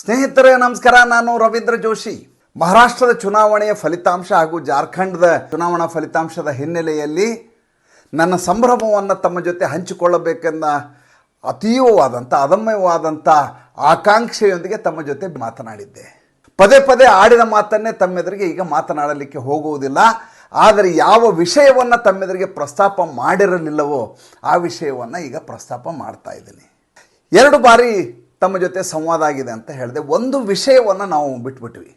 ಸ್ನೇಹಿತರೇ, ನಮಸ್ಕಾರ. ನಾನು ರವೀಂದ್ರ ಜೋಶಿ. ಮಹಾರಾಷ್ಟ್ರದ ಚುನಾವಣೆಯ ಫಲಿತಾಂಶ ಹಾಗೂ ಜಾರ್ಖಂಡ್ದ ಚುನಾವಣಾ ಫಲಿತಾಂಶದ ಹಿನ್ನೆಲೆಯಲ್ಲಿ ನನ್ನ ಸಂಭ್ರಮವನ್ನು ತಮ್ಮ ಜೊತೆ ಹಂಚಿಕೊಳ್ಳಬೇಕೆಂದ ಅತೀವವಾದಂಥ ಅದಮ್ಯವಾದಂಥ ಆಕಾಂಕ್ಷೆಯೊಂದಿಗೆ ತಮ್ಮ ಜೊತೆ ಮಾತನಾಡಿದ್ದೆ. ಪದೇ ಪದೇ ಆಡಿದ ಮಾತನ್ನೇ ತಮ್ಮೆದುರಿಗೆ ಈಗ ಮಾತನಾಡಲಿಕ್ಕೆ ಹೋಗುವುದಿಲ್ಲ. ಆದರೆ ಯಾವ ವಿಷಯವನ್ನು ತಮ್ಮೆದುರಿಗೆ ಪ್ರಸ್ತಾಪ ಮಾಡಿರಲಿಲ್ಲವೋ ಆ ವಿಷಯವನ್ನು ಈಗ ಪ್ರಸ್ತಾಪ ಮಾಡ್ತಾ ಇದ್ದೀನಿ. ಎರಡು ಬಾರಿ ತಮ್ಮ ಜೊತೆ ಸಂವಾದ ಆಗಿದೆ ಅಂತ ಹೇಳಿದೆ, ಒಂದು ವಿಷಯವನ್ನು ನಾವು ಬಿಟ್ಬಿಟ್ವಿ.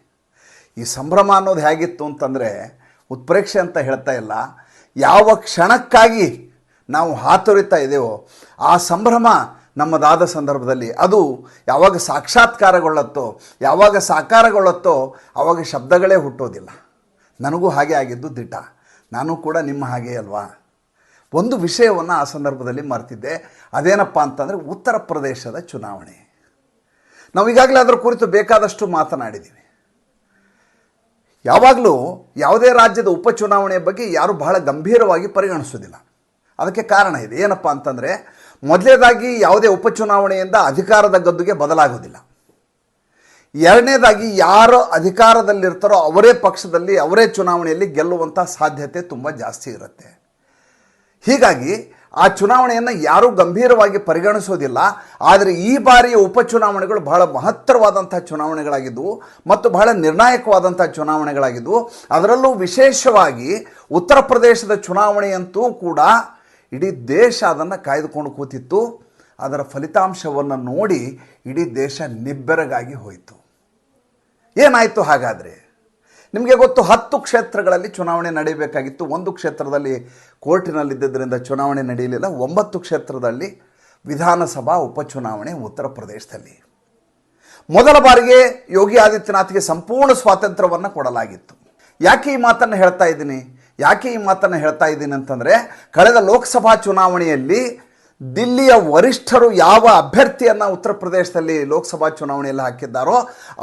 ಈ ಸಂಭ್ರಮ ಅನ್ನೋದು ಹೇಗಿತ್ತು ಅಂತಂದರೆ, ಉತ್ಪ್ರೇಕ್ಷೆ ಅಂತ ಹೇಳ್ತಾ ಇಲ್ಲ, ಯಾವ ಕ್ಷಣಕ್ಕಾಗಿ ನಾವು ಹಾತೊರಿತಾ ಇದ್ದೇವೋ ಆ ಸಂಭ್ರಮ ನಮ್ಮದಾದ ಸಂದರ್ಭದಲ್ಲಿ, ಅದು ಯಾವಾಗ ಸಾಕ್ಷಾತ್ಕಾರಗೊಳ್ಳುತ್ತೋ, ಯಾವಾಗ ಸಾಕಾರಗೊಳ್ಳುತ್ತೋ ಆವಾಗ ಶಬ್ದಗಳೇ ಹುಟ್ಟೋದಿಲ್ಲ. ನನಗೂ ಹಾಗೆ ಆಗಿದ್ದು ದಿಟ ನಾನು ಕೂಡ ನಿಮ್ಮ ಹಾಗೆ ಅಲ್ವಾ? ಒಂದು ವಿಷಯವನ್ನು ಆ ಸಂದರ್ಭದಲ್ಲಿ ಮರೆತಿದ್ದೆ, ಅದೇನಪ್ಪ ಅಂತಂದರೆ, ಉತ್ತರ ಪ್ರದೇಶದ ಚುನಾವಣೆ. ನಾವು ಈಗಾಗಲೇ ಅದರ ಕುರಿತು ಬೇಕಾದಷ್ಟು ಮಾತನಾಡಿದ್ದೀವಿ ಯಾವಾಗಲೂ ಯಾವುದೇ ರಾಜ್ಯದ ಉಪಚುನಾವಣೆಯ ಬಗ್ಗೆ ಯಾರು ಬಹಳ ಗಂಭೀರವಾಗಿ ಪರಿಗಣಿಸೋದಿಲ್ಲ ಅದಕ್ಕೆ ಕಾರಣ ಇದೆ. ಏನಪ್ಪ ಅಂತಂದರೆ ಮೊದಲನೇದಾಗಿ ಯಾವುದೇ ಉಪಚುನಾವಣೆಯಿಂದ ಅಧಿಕಾರದ ಗದ್ದುಗೆ ಬದಲಾಗೋದಿಲ್ಲ ಎರಡನೇದಾಗಿ ಯಾರು ಅಧಿಕಾರದಲ್ಲಿರ್ತಾರೋ ಅವರೇ ಪಕ್ಷದಲ್ಲಿ, ಅವರೇ ಚುನಾವಣೆಯಲ್ಲಿ ಗೆಲ್ಲುವಂಥ ಸಾಧ್ಯತೆ ತುಂಬ ಜಾಸ್ತಿ ಇರುತ್ತೆ. ಹೀಗಾಗಿ ಆ ಚುನಾವಣೆಯನ್ನು ಯಾರೂ ಗಂಭೀರವಾಗಿ ಪರಿಗಣಿಸೋದಿಲ್ಲ. ಆದರೆ ಈ ಬಾರಿಯ ಉಪಚುನಾವಣೆಗಳು ಬಹಳ ಮಹತ್ತರವಾದಂಥ ಚುನಾವಣೆಗಳಾಗಿದ್ದವು ಮತ್ತು ಬಹಳ ನಿರ್ಣಾಯಕವಾದಂಥ ಚುನಾವಣೆಗಳಾಗಿದ್ದವು ಅದರಲ್ಲೂ ವಿಶೇಷವಾಗಿ ಉತ್ತರ ಪ್ರದೇಶದ ಚುನಾವಣೆಯಂತೂ ಕೂಡ ಇಡೀ ದೇಶ ಅದನ್ನು ಕಾಯ್ದುಕೊಂಡು ಕೂತಿತ್ತು. ಅದರ ಫಲಿತಾಂಶವನ್ನು ನೋಡಿ ಇಡೀ ದೇಶ ನಿಬ್ಬೆರಗಾಗಿ ಹೋಯಿತು. ಏನಾಯಿತು ಹಾಗಾದರೆ? ನಿಮಗೆ ಗೊತ್ತು, ಹತ್ತು ಕ್ಷೇತ್ರಗಳಲ್ಲಿ ಚುನಾವಣೆ ನಡೀಬೇಕಾಗಿತ್ತು. ಒಂದು ಕ್ಷೇತ್ರದಲ್ಲಿ ಕೋರ್ಟಿನಲ್ಲಿದ್ದರಿಂದ ಚುನಾವಣೆ ನಡೆಯಲಿಲ್ಲ ಒಂಬತ್ತು ಕ್ಷೇತ್ರದಲ್ಲಿ ವಿಧಾನಸಭಾ ಉಪಚುನಾವಣೆ ಉತ್ತರ ಪ್ರದೇಶದಲ್ಲಿ. ಮೊದಲ ಬಾರಿಗೆ ಯೋಗಿ ಆದಿತ್ಯನಾಥ್ಗೆ ಸಂಪೂರ್ಣ ಸ್ವಾತಂತ್ರ್ಯವನ್ನು ಕೊಡಲಾಗಿತ್ತು. ಯಾಕೆ ಈ ಮಾತನ್ನು ಹೇಳ್ತಾ ಇದ್ದೀನಿ? ಯಾಕೆ ಈ ಮಾತನ್ನು ಹೇಳ್ತಾ ಇದ್ದೀನಿ ಅಂತಂದರೆ, ಕಳೆದ ಲೋಕಸಭಾ ಚುನಾವಣೆಯಲ್ಲಿ ದಿಲ್ಲಿಯ ವರಿಷ್ಠರು ಯಾವ ಅಭ್ಯರ್ಥಿಯನ್ನು ಉತ್ತರ ಪ್ರದೇಶದಲ್ಲಿ ಲೋಕಸಭಾ ಚುನಾವಣೆಯಲ್ಲಿ ಹಾಕಿದ್ದಾರೋ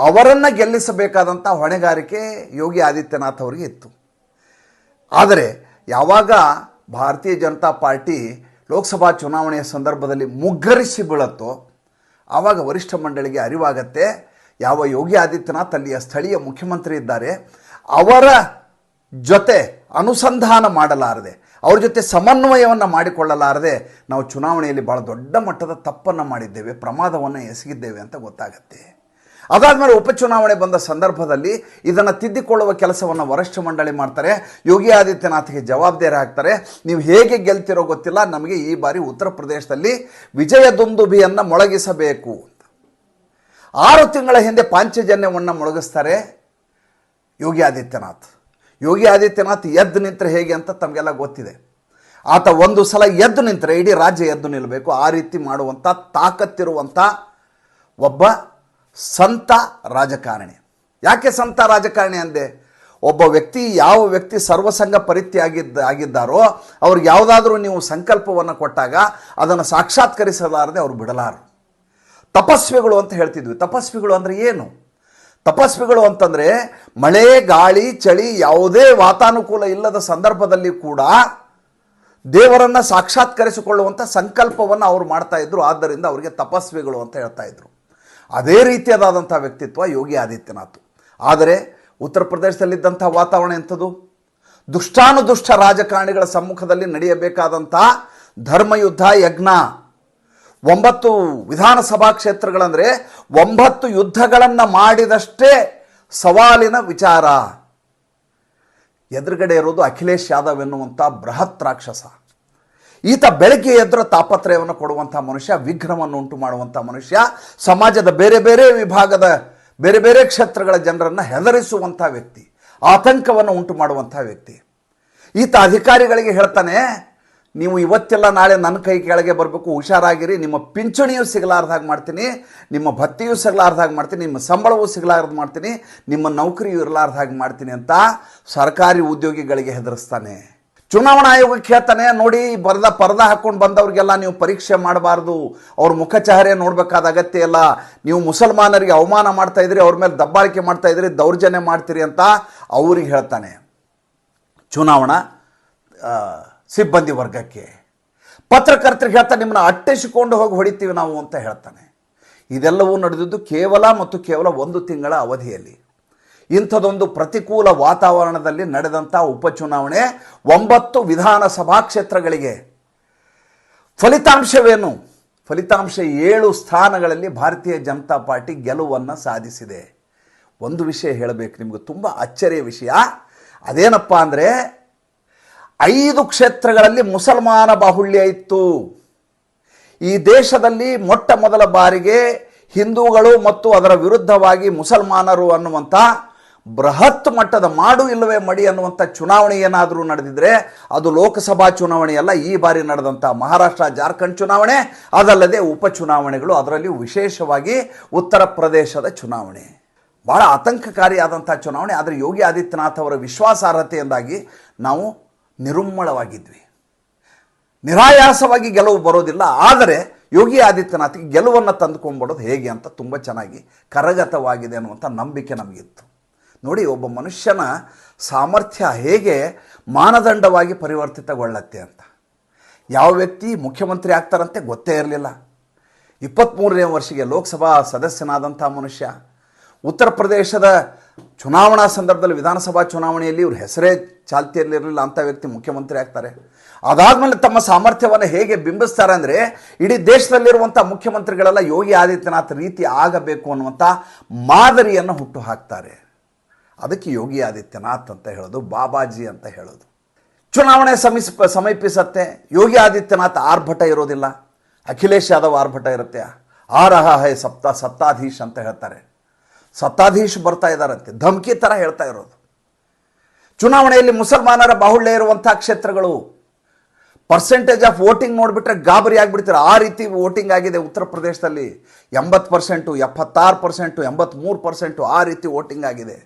ಅವರನ್ನು ಗೆಲ್ಲಿಸಬೇಕಾದಂಥ ಹೊಣೆಗಾರಿಕೆ ಯೋಗಿ ಆದಿತ್ಯನಾಥ್ ಅವರಿಗೆ ಇತ್ತು. ಆದರೆ ಯಾವಾಗ ಭಾರತೀಯ ಜನತಾ ಪಾರ್ಟಿ ಲೋಕಸಭಾ ಚುನಾವಣೆಯ ಸಂದರ್ಭದಲ್ಲಿ ಮುಗ್ಗರಿಸಿ ಬೀಳತ್ತೋ, ಆವಾಗ ವರಿಷ್ಠ ಮಂಡಳಿಗೆ ಅರಿವಾಗತ್ತೆ, ಯಾವ ಯೋಗಿ ಆದಿತ್ಯನಾಥ್ ಅಲ್ಲಿಯ ಸ್ಥಳೀಯ ಮುಖ್ಯಮಂತ್ರಿ ಇದ್ದಾರೆ, ಅವರ ಜೊತೆ ಅನುಸಂಧಾನ ಮಾಡಲಾರದೆ, ಅವ್ರ ಜೊತೆ ಸಮನ್ವಯವನ್ನು ಮಾಡಿಕೊಳ್ಳಲಾರದೆ ನಾವು ಚುನಾವಣೆಯಲ್ಲಿ ಭಾಳ ದೊಡ್ಡ ಮಟ್ಟದ ತಪ್ಪನ್ನು ಮಾಡಿದ್ದೇವೆ, ಪ್ರಮಾದವನ್ನು ಎಸಗಿದ್ದೇವೆ ಅಂತ ಗೊತ್ತಾಗತ್ತೆ. ಅದಾದಮೇಲೆ ಉಪಚುನಾವಣೆ ಬಂದ ಸಂದರ್ಭದಲ್ಲಿ ಇದನ್ನು ತಿದ್ದಿಕೊಳ್ಳುವ ಕೆಲಸವನ್ನು ವರಿಷ್ಠ ಮಂಡಳಿ ಮಾಡ್ತಾರೆ. ಯೋಗಿ ಆದಿತ್ಯನಾಥ್ಗೆ ಜವಾಬ್ದಾರಿ ಹಾಕ್ತಾರೆ. ನೀವು ಹೇಗೆ ಗೆಲ್ತಿರೋ ಗೊತ್ತಿಲ್ಲ, ನಮಗೆ ಈ ಬಾರಿ ಉತ್ತರ ಪ್ರದೇಶದಲ್ಲಿ ವಿಜಯ ದುಂದುಭಿಯನ್ನು ಮೊಳಗಿಸಬೇಕು ಅಂತ. ಆರು ತಿಂಗಳ ಹಿಂದೆ ಪಾಂಚಜನ್ಯವನ್ನು ಮೊಳಗಿಸ್ತಾರೆ ಯೋಗಿ ಆದಿತ್ಯನಾಥ್. ಯೋಗಿ ಆದಿತ್ಯನಾಥ್ ಎದ್ದು ನಿಂತರೆ ಹೇಗೆ ಅಂತ ತಮಗೆಲ್ಲ ಗೊತ್ತಿದೆ. ಆತ ಒಂದು ಸಲ ಎದ್ದು ನಿಂತರೆ, ಇಡೀ ರಾಜ್ಯ ಎದ್ದು ನಿಲ್ಲಬೇಕು ಆ ರೀತಿ ಮಾಡುವಂಥ ತಾಕತ್ತಿರುವಂಥ ಒಬ್ಬ ಸಂತ ರಾಜಕಾರಣಿ. ಯಾಕೆ ಸಂತ ರಾಜಕಾರಣಿ ಅಂದೆ? ಒಬ್ಬ ವ್ಯಕ್ತಿ ಯಾವ ವ್ಯಕ್ತಿ ಸರ್ವಸಂಗ ಪರಿತ್ಯಾಗಿದ್ದ, ಆಗಿದ್ದಾರೋ, ಅವ್ರಿಗೆ ಯಾವುದಾದ್ರೂ ನೀವು ಸಂಕಲ್ಪವನ್ನು ಕೊಟ್ಟಾಗ ಅದನ್ನು ಸಾಕ್ಷಾತ್ಕರಿಸಲಾರದೆ ಅವ್ರು ಬಿಡಲಾರರು ತಪಸ್ವಿಗಳು ಅಂತ ಹೇಳ್ತಿದ್ವಿ. ತಪಸ್ವಿಗಳು ಅಂದರೆ ಏನು? ತಪಸ್ವಿಗಳು ಅಂತಂದರೆ ಮಳೆ, ಗಾಳಿ, ಚಳಿ ಯಾವುದೇ ವಾತಾನುಕೂಲ ಇಲ್ಲದ ಸಂದರ್ಭದಲ್ಲಿ ಕೂಡ ದೇವರನ್ನು ಸಾಕ್ಷಾತ್ಕರಿಸಿಕೊಳ್ಳುವಂಥ ಸಂಕಲ್ಪವನ್ನು ಅವ್ರು ಮಾಡ್ತಾ ಇದ್ರು. ಆದ್ದರಿಂದ ಅವರಿಗೆ ತಪಸ್ವಿಗಳು ಅಂತ ಹೇಳ್ತಾ ಇದ್ರು. ಅದೇ ರೀತಿಯಾದಂಥ ವ್ಯಕ್ತಿತ್ವ ಯೋಗಿ ಆದಿತ್ಯನಾಥ್. ಆದರೆ ಉತ್ತರ ಪ್ರದೇಶದಲ್ಲಿದ್ದಂಥ ವಾತಾವರಣ ಎಂಥದ್ದು ದುಷ್ಟಾನುದುಷ್ಟ ರಾಜಕಾರಣಿಗಳ ಸಮ್ಮುಖದಲ್ಲಿ ನಡೆಯಬೇಕಾದಂಥ ಧರ್ಮಯುದ್ಧ ಯಜ್ಞ. ಒಂಬತ್ತು ವಿಧಾನಸಭಾ ಕ್ಷೇತ್ರಗಳಂದರೆ ಒಂಬತ್ತು ಯುದ್ಧಗಳನ್ನು ಮಾಡಿದಷ್ಟೇ ಸವಾಲಿನ ವಿಚಾರ. ಎದುರುಗಡೆ ಇರೋದು ಅಖಿಲೇಶ್ ಯಾದವ್ ಎನ್ನುವಂಥ ಬೃಹತ್ ರಾಕ್ಷಸ. ಈತ ಬೆಳಗ್ಗೆ ಎದ್ರ ತಾಪತ್ರಯವನ್ನು ಕೊಡುವಂಥ ಮನುಷ್ಯ, ವಿಘ್ನವನ್ನು ಉಂಟು ಮಾಡುವಂಥ ಮನುಷ್ಯ, ಸಮಾಜದ ಬೇರೆ ಬೇರೆ ವಿಭಾಗದ, ಬೇರೆ ಬೇರೆ ಕ್ಷೇತ್ರಗಳ ಜನರನ್ನು ಹೆದರಿಸುವಂಥ ವ್ಯಕ್ತಿ, ಆತಂಕವನ್ನು ಉಂಟು ಮಾಡುವಂಥ ವ್ಯಕ್ತಿ. ಈತ ಅಧಿಕಾರಿಗಳಿಗೆ ಹೇಳ್ತಾನೆ ನೀವು ಇವತ್ತೆಲ್ಲ ನಾಳೆ ನನ್ನ ಕೈ ಕೆಳಗೆ ಬರಬೇಕು, ಹುಷಾರಾಗಿರಿ, ನಿಮ್ಮ ಪಿಂಚಣಿಯೂ ಸಿಗಲಾರ್ದಾಗ ಮಾಡ್ತೀನಿ, ನಿಮ್ಮ ಭತ್ತೆಯೂ ಸಿಗಲಾರ್ದಾಗ ಮಾಡ್ತೀನಿ, ನಿಮ್ಮ ಸಂಬಳವೂ ಸಿಗಲಾರ್ದು ಮಾಡ್ತೀನಿ, ನಿಮ್ಮ ನೌಕರಿಯೂ ಇರಲಾರ್ದಾಗ ಮಾಡ್ತೀನಿ ಅಂತ ಸರ್ಕಾರಿ ಉದ್ಯೋಗಿಗಳಿಗೆ ಹೆದರಿಸ್ತಾನೆ. ಚುನಾವಣಾ ಆಯೋಗಕ್ಕೆ ಹೇಳ್ತಾನೆ ನೋಡಿ ಬರದ ಪರದ ಹಾಕ್ಕೊಂಡು ಬಂದವ್ರಿಗೆಲ್ಲ ನೀವು ಪರೀಕ್ಷೆ ಮಾಡಬಾರ್ದು, ಅವ್ರ ಮುಖ ಚಹರೆ ನೋಡಬೇಕಾದ ಅಗತ್ಯ ಇಲ್ಲ, ನೀವು ಮುಸಲ್ಮಾನರಿಗೆ ಅವಮಾನ ಮಾಡ್ತಾ ಇದ್ರಿ, ಅವ್ರ ಮೇಲೆ ದಬ್ಬಾಳಿಕೆ ಮಾಡ್ತಾ ಇದ್ರಿ, ದೌರ್ಜನ್ಯ ಮಾಡ್ತೀರಿ ಅಂತ ಅವ್ರಿಗೆ ಹೇಳ್ತಾನೆ. ಚುನಾವಣಾ ಸಿಬ್ಬಂದಿ ವರ್ಗಕ್ಕೆ. ಪತ್ರಕರ್ತರಿಗೆ ಹೇಳ್ತಾ ನಿಮ್ಮನ್ನ ಅಟ್ಟಿಸಿಕೊಂಡು ಹೋಗಿ ಹೊಡಿತೀವಿ ನಾವು ಅಂತ ಹೇಳ್ತಾನೆ. ಇದೆಲ್ಲವೂ ನಡೆದಿದ್ದು ಕೇವಲ ಮತ್ತು ಕೇವಲ ಒಂದು ತಿಂಗಳ ಅವಧಿಯಲ್ಲಿ. ಇಂಥದೊಂದು ಪ್ರತಿಕೂಲ ವಾತಾವರಣದಲ್ಲಿ ನಡೆದಂಥ ಉಪಚುನಾವಣೆ ಒಂಬತ್ತು ವಿಧಾನಸಭಾ ಕ್ಷೇತ್ರಗಳಿಗೆ. ಫಲಿತಾಂಶವೇನು? ಫಲಿತಾಂಶ ಏಳು ಸ್ಥಾನಗಳಲ್ಲಿ ಭಾರತೀಯ ಜನತಾ ಪಾರ್ಟಿ ಗೆಲುವನ್ನು ಸಾಧಿಸಿದೆ. ಒಂದು ವಿಷಯ ಹೇಳಬೇಕು, ನಿಮಗೆ ತುಂಬ ಅಚ್ಚರಿಯ ವಿಷಯ. ಅದೇನಪ್ಪ ಅಂದರೆ ಐದು ಕ್ಷೇತ್ರಗಳಲ್ಲಿ ಮುಸಲ್ಮಾನ ಬಾಹುಳ್ಯ ಇತ್ತು. ಈ ದೇಶದಲ್ಲಿ ಮೊಟ್ಟ ಮೊದಲ ಬಾರಿಗೆ ಹಿಂದೂಗಳು ಮತ್ತು ಅದರ ವಿರುದ್ಧವಾಗಿ ಮುಸಲ್ಮಾನರು ಅನ್ನುವಂಥ ಬೃಹತ್ ಮಟ್ಟದ ಮಾಡು ಇಲ್ಲವೇ ಮಡಿ ಅನ್ನುವಂಥ ಚುನಾವಣೆ ಏನಾದರೂ ನಡೆದಿದ್ರೆ ಅದು ಲೋಕಸಭಾ ಚುನಾವಣೆಯಲ್ಲ ಈ ಬಾರಿ ನಡೆದಂಥ ಮಹಾರಾಷ್ಟ್ರ ಜಾರ್ಖಂಡ್ ಚುನಾವಣೆ, ಅದಲ್ಲದೆ ಉಪಚುನಾವಣೆಗಳು ಅದರಲ್ಲಿ ವಿಶೇಷವಾಗಿ ಉತ್ತರ ಪ್ರದೇಶದ ಚುನಾವಣೆ. ಭಾಳ ಆತಂಕಕಾರಿಯಾದಂಥ ಚುನಾವಣೆ, ಆದರೆ ಯೋಗಿ ಆದಿತ್ಯನಾಥ್ ಅವರ ವಿಶ್ವಾಸಾರ್ಹತೆಯಿಂದಾಗಿ ನಾವು ನಿರುಮ್ಮಳವಾಗಿದ್ವಿ ನಿರಾಯಾಸವಾಗಿ ಗೆಲುವು ಬರೋದಿಲ್ಲ, ಆದರೆ ಯೋಗಿ ಆದಿತ್ಯನಾಥ್ಗೆ ಗೆಲುವನ್ನು ತಂದುಕೊಂಡ್ಬಿಡೋದು ಹೇಗೆ ಅಂತ ತುಂಬ ಚೆನ್ನಾಗಿ ಕರಗತವಾಗಿದೆ ಅನ್ನುವಂಥ ನಂಬಿಕೆ ನಮಗಿತ್ತು. ನೋಡಿ, ಒಬ್ಬ ಮನುಷ್ಯನ ಸಾಮರ್ಥ್ಯ ಹೇಗೆ ಮಾನದಂಡವಾಗಿ ಪರಿವರ್ತಿತಗೊಳ್ಳತ್ತೆ ಅಂತ. ಯಾವ ವ್ಯಕ್ತಿ ಮುಖ್ಯಮಂತ್ರಿ ಆಗ್ತಾರಂತೆ ಗೊತ್ತೇ ಇರಲಿಲ್ಲ. ಇಪ್ಪತ್ತ್ಮೂರನೇ ವರ್ಷಕ್ಕೆ ಲೋಕಸಭಾ ಸದಸ್ಯನಾದಂಥ ಮನುಷ್ಯ, ಉತ್ತರ ಪ್ರದೇಶದ ಚುನಾವಣಾ ಸಂದರ್ಭದಲ್ಲಿ ವಿಧಾನಸಭಾ ಚುನಾವಣೆಯಲ್ಲಿ ಇವ್ರ ಹೆಸರೇ ಚಾಲ್ತಿಯಲ್ಲಿರಲಿಲ್ಲ ಅಂಥ ವ್ಯಕ್ತಿ ಮುಖ್ಯಮಂತ್ರಿ ಆಗ್ತಾರೆ. ಅದಾದಮೇಲೆ ತಮ್ಮ ಸಾಮರ್ಥ್ಯವನ್ನು ಹೇಗೆ ಬಿಂಬಿಸ್ತಾರೆ ಅಂದರೆ ಇಡೀ ದೇಶದಲ್ಲಿರುವಂಥ ಮುಖ್ಯಮಂತ್ರಿಗಳೆಲ್ಲ ಯೋಗಿ ಆದಿತ್ಯನಾಥ್ ರೀತಿ ಆಗಬೇಕು ಅನ್ನುವಂಥ ಮಾದರಿಯನ್ನು ಹುಟ್ಟು ಹಾಕ್ತಾರೆ ಅದಕ್ಕೆ ಯೋಗಿ ಆದಿತ್ಯನಾಥ್ ಅಂತ ಹೇಳೋದು, ಬಾಬಾಜಿ ಅಂತ ಹೇಳೋದು. ಚುನಾವಣೆ ಸಮಿಸ್ ಸಮೀಪಿಸತ್ತೆ, ಯೋಗಿ ಆದಿತ್ಯನಾಥ್ ಆರ್ಭಟ ಇರೋದಿಲ್ಲ. ಅಖಿಲೇಶ್ ಯಾದವ್ ಆರ್ಭಟ ಇರುತ್ತೆ. ಆರಹ ಹೈ ಸಪ್ತ ಸತ್ತಾಧೀಶ್ ಅಂತ ಹೇಳ್ತಾರೆ. ಸತ್ತಾಧೀಶ್ ಬರ್ತಾ ಇದ್ದಾರಂತೆ, ಧಮ್ಕಿ ಥರ ಹೇಳ್ತಾ ಇರೋದು. ಚುನಾವಣೆಯಲ್ಲಿ ಮುಸಲ್ಮಾನರ ಬಾಹುಳ್ಯ ಇರುವಂತಹ ಕ್ಷೇತ್ರಗಳು ಪರ್ಸೆಂಟೇಜ್ ಆಫ್ ವೋಟಿಂಗ್ ನೋಡಿಬಿಟ್ರೆ ಗಾಬರಿ ಆಗಿಬಿಡ್ತಾರೆ. ಆ ರೀತಿ ವೋಟಿಂಗ್ ಆಗಿದೆ ಉತ್ತರ ಪ್ರದೇಶದಲ್ಲಿ. ಎಂಬತ್ತು ಪರ್ಸೆಂಟು ಎಪ್ಪತ್ತಾರು ಪರ್ಸೆಂಟು ಎಂಬತ್ತ್ಮೂರು ಪರ್ಸೆಂಟು ಆ ರೀತಿ ವೋಟಿಂಗ್ ಆಗಿದೆ.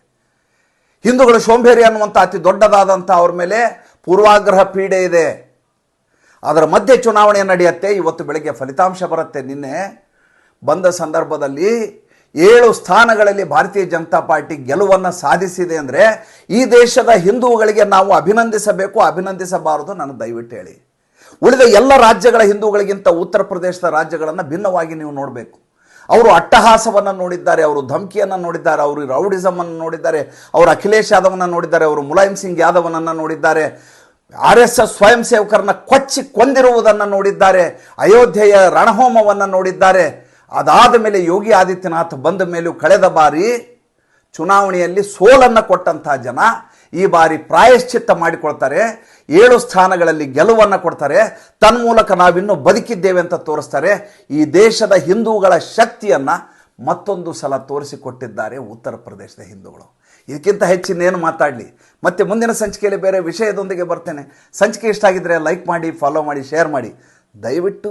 ಹಿಂದೂಗಳು ಸೋಂಬೇರಿ ಅನ್ನುವಂಥ ಅತಿ ದೊಡ್ಡದಾದಂಥ ಅವ್ರ ಮೇಲೆ ಪೂರ್ವಾಗ್ರಹ ಪೀಡೆ ಇದೆ. ಅದರ ಮಧ್ಯೆ ಚುನಾವಣೆ ನಡೆಯುತ್ತೆ. ಇವತ್ತು ಬೆಳಗ್ಗೆ ಫಲಿತಾಂಶ ಬರುತ್ತೆ. ನಿನ್ನೆ ಬಂದ ಸಂದರ್ಭದಲ್ಲಿ ಏಳು ಸ್ಥಾನಗಳಲ್ಲಿ ಭಾರತೀಯ ಜನತಾ ಪಾರ್ಟಿ ಗೆಲುವನ್ನು ಸಾಧಿಸಿದೆ ಅಂದರೆ ಈ ದೇಶದ ಹಿಂದೂಗಳಿಗೆ ನಾವು ಅಭಿನಂದಿಸಬೇಕು, ಅಭಿನಂದಿಸಬಾರದು ನಾನು ದಯವಿಟ್ಟು ಹೇಳಿ. ಉಳಿದ ಎಲ್ಲ ರಾಜ್ಯಗಳ ಹಿಂದೂಗಳಿಗಿಂತ ಉತ್ತರ ಪ್ರದೇಶದ ರಾಜ್ಯಗಳನ್ನು ಭಿನ್ನವಾಗಿ ನೀವು ನೋಡಬೇಕು. ಅವರು ಅಟ್ಟಹಾಸವನ್ನು ನೋಡಿದ್ದಾರೆ, ಅವರು ಧಮಕಿಯನ್ನು ನೋಡಿದ್ದಾರೆ, ಅವರು ರೌಡಿಸಮ್ ಅನ್ನು ನೋಡಿದ್ದಾರೆ, ಅವರು ಅಖಿಲೇಶ್ ಯಾದವನ್ನ ನೋಡಿದ್ದಾರೆ, ಅವರು ಮುಲಾಯಂ ಸಿಂಗ್ ಯಾದವನನ್ನು ನೋಡಿದ್ದಾರೆ, ಆರ್ ಎಸ್ ಎಸ್ ಸ್ವಯಂ ಸೇವಕರನ್ನ ಕೊಚ್ಚಿ ಕೊಂದಿರುವುದನ್ನು ನೋಡಿದ್ದಾರೆ, ಅಯೋಧ್ಯೆಯ ರಣಹೋಮವನ್ನು ನೋಡಿದ್ದಾರೆ ಅದಾದ ಮೇಲೆ ಯೋಗಿ ಆದಿತ್ಯನಾಥ್ ಬಂದ ಮೇಲೂ ಕಳೆದ ಬಾರಿ ಚುನಾವಣೆಯಲ್ಲಿ ಸೋಲನ್ನು ಕೊಟ್ಟಂಥ ಜನ ಈ ಬಾರಿ ಪ್ರಾಯಶ್ಚಿತ್ತ ಮಾಡಿಕೊಳ್ತಾರೆ, ಏಳು ಸ್ಥಾನಗಳಲ್ಲಿ ಗೆಲುವನ್ನು ಕೊಡ್ತಾರೆ, ತನ್ಮೂಲಕ ನಾವಿನ್ನೂ ಬದುಕಿದ್ದೇವೆ ಅಂತ ತೋರಿಸ್ತಾರೆ. ಈ ದೇಶದ ಹಿಂದೂಗಳ ಶಕ್ತಿಯನ್ನು ಮತ್ತೊಂದು ಸಲ ತೋರಿಸಿಕೊಟ್ಟಿದ್ದಾರೆ ಉತ್ತರ ಪ್ರದೇಶದ ಹಿಂದೂಗಳು. ಇದಕ್ಕಿಂತ ಹೆಚ್ಚಿನೇನು ಮಾತಾಡಲಿ. ಮತ್ತೆ ಮುಂದಿನ ಸಂಚಿಕೆಯಲ್ಲಿ ಬೇರೆ ವಿಷಯದೊಂದಿಗೆ ಬರ್ತೇನೆ. ಸಂಚಿಕೆ ಇಷ್ಟ ಆಗಿದ್ದರೆ ಲೈಕ್ ಮಾಡಿ ಫಾಲೋ ಮಾಡಿ ಶೇರ್ ಮಾಡಿ. ದಯವಿಟ್ಟು